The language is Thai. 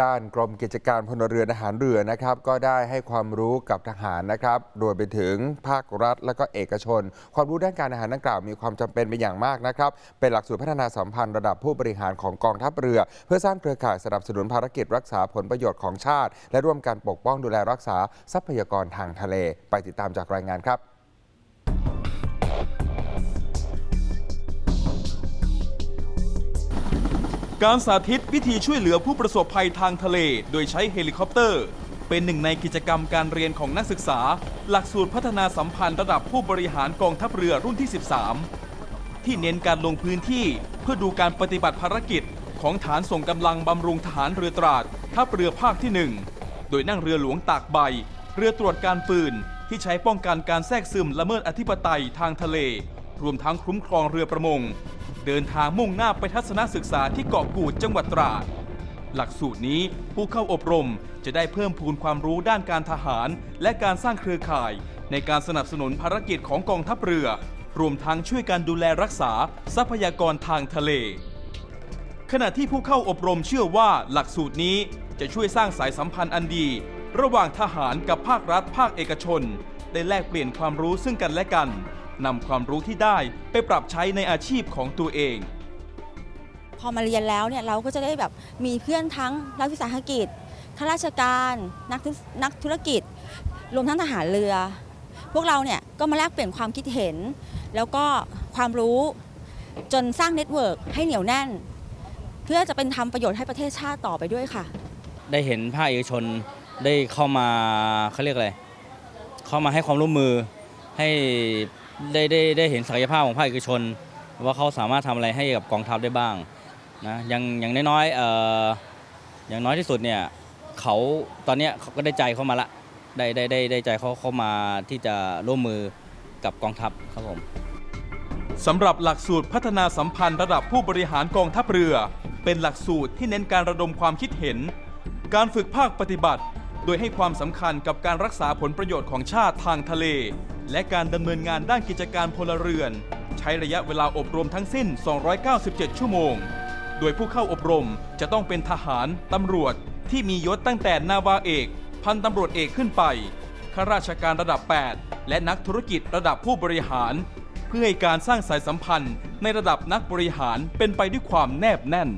ด้านกรมกิจการพลเรือนอาหารเรือนะครับ ก็ได้ให้ความรู้กับทหารนะครับโดยไปถึงภาครัฐ และก็เอกชน ความรู้ด้านการอาหารดังกล่าวมีความจำเป็นเป็นอย่างมากนะครับ เป็นหลักสูตรพัฒนาสัมพันธ์ระดับผู้บริหารของกองทัพเรือ เพื่อสร้างเครือข่ายสนับสนุนภารกิจรักษาผลประโยชน์ของชาติ และร่วมกันปกป้องดูแลรักษาทรัพยากรทางทะเล ไปติดตามจากรายงานครับ การสาธิตวิธีช่วยเหลือผู้ประสบภัยทางทะเล โดยใช้เฮลิคอปเตอร์ เป็นหนึ่งในกิจกรรมการเรียนของนักศึกษา หลักสูตรพัฒนาสัมพันธ์ระดับผู้บริหารกองทัพเรือรุ่นที่ 13 ที่เน้นการลงพื้นที่เพื่อดูการปฏิบัติภารกิจ ของฐานส่งกำลังบำรุงทหารเรือตราดทัพเรือภาคที่ 1 โดยนั่งเรือหลวงตากใบ เรือตรวจการปืนที่ใช้ป้องกันการแทรกซึมละเมิดอธิปไตยทางทะเล รวมทั้งคุ้มครองเรือประมง เดินทางมุ่งหน้าไปทัศนศึกษาที่เกาะกูดจังหวัดตราด หลักสูตรนี้ผู้เข้าอบรมจะได้เพิ่มพูนความรู้ด้านการทหาร และการสร้างเครือข่าย ในการสนับสนุนภารกิจของกองทัพเรือ รวมทั้งช่วยการดูแลรักษาทรัพยากรทางทะเล ขณะที่ผู้เข้าอบรมเชื่อว่าหลักสูตรนี้จะช่วยสร้างสายสัมพันธ์อันดี ระหว่างทหารกับภาครัฐภาคเอกชน ได้แลกเปลี่ยนความรู้ซึ่งกันและกัน นำความรู้ที่ได้ไปปรับใช้ในอาชีพของตัวเอง พอมาเรียนแล้วเนี่ยเราก็จะได้แบบมีเพื่อนทั้งรัฐวิสาหกิจข้าราชการนักธุนักธุรกิจ รวมทั้งทหารเรือ พวกเราเนี่ยก็มาแลกเปลี่ยนความคิดเห็น แล้วก็ความรู้จนสร้างเน็ตเวิร์กให้เหนียวแน่น เพื่อจะเป็นทำประโยชน์ให้ประเทศชาติต่อไปด้วยค่ะ ได้เห็นภาคเอกชนได้เข้ามาเขาเรียกอะไรเข้ามาให้ความร่วมมือให้ ได้ได้ได้เห็นศักยภาพของภาคเอกชน ว่าเขาสามารถทำอะไรให้กับกองทัพได้บ้างนะอย่างอย่างน้อยๆเอ่ออย่างน้อยที่สุดเนี่ยเขาตอนนี้เขาก็ได้ใจเข้ามาละได้ได้ได้ได้ใจเขาเข้ามาที่จะร่วมมือกับกองทัพครับผมสำหรับหลักสูตรพัฒนาสัมพันธ์ระดับผู้บริหารกองทัพเรือ เป็นหลักสูตรที่เน้นการระดมความคิดเห็น การฝึกภาคปฏิบัติ โดยให้ความสำคัญกับการรักษาผลประโยชน์ของชาติทางทะเล และการดำเนินงานด้านกิจการพลเรือน ใช้ระยะเวลาอบรมทั้งสิ้น 297 ชั่วโมง โดยผู้เข้าอบรมจะต้องเป็นทหารตำรวจที่มียศตั้งแต่นาวาเอก พันตำรวจเอกขึ้นไปข้าราชการระดับ 8 และนักธุรกิจระดับผู้บริหาร เพื่อให้การสร้างสายสัมพันธ์ในระดับนักบริหารเป็นไปด้วยความแนบแน่น